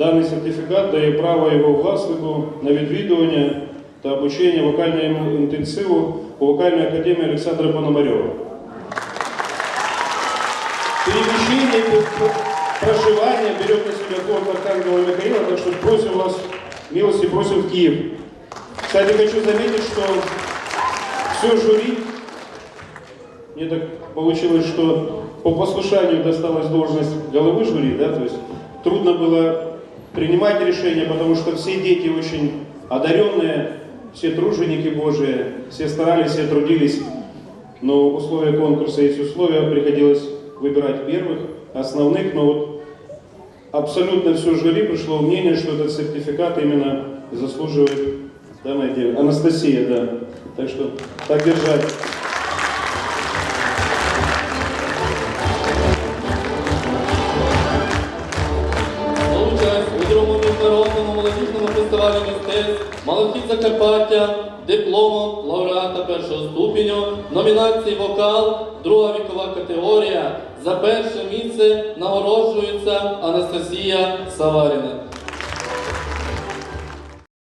Даний сертифікат дає право його власнику на відвідування та обучення вокальному інтенсиву у вокальній академії Олександра Пономарьова. Перемещение, п- п- проживание берет на себя город Архангела Михаила, так что просим вас, милости просим в Киев. Кстати, хочу заметить, что все жюри, мне так получилось, что по послушанию досталась должность головы жюри, да, то есть трудно было принимать решения, потому что все дети очень одаренные, все труженики Божии, все старались, все трудились, но условия конкурса есть условия, приходилось выбирать первых, основных, но вот абсолютно все жюри пришло к мнению, что этот сертификат именно заслуживает данная девушка. Анастасия, да. Так что так держать. Міжнародному молодіжному фестивалі мистецтв Малохід Закарпаття дипломом лауреата першого ступеню номінації Вокал, друга вікова категорія. За перше місце нагороджується Анастасія Саваріна.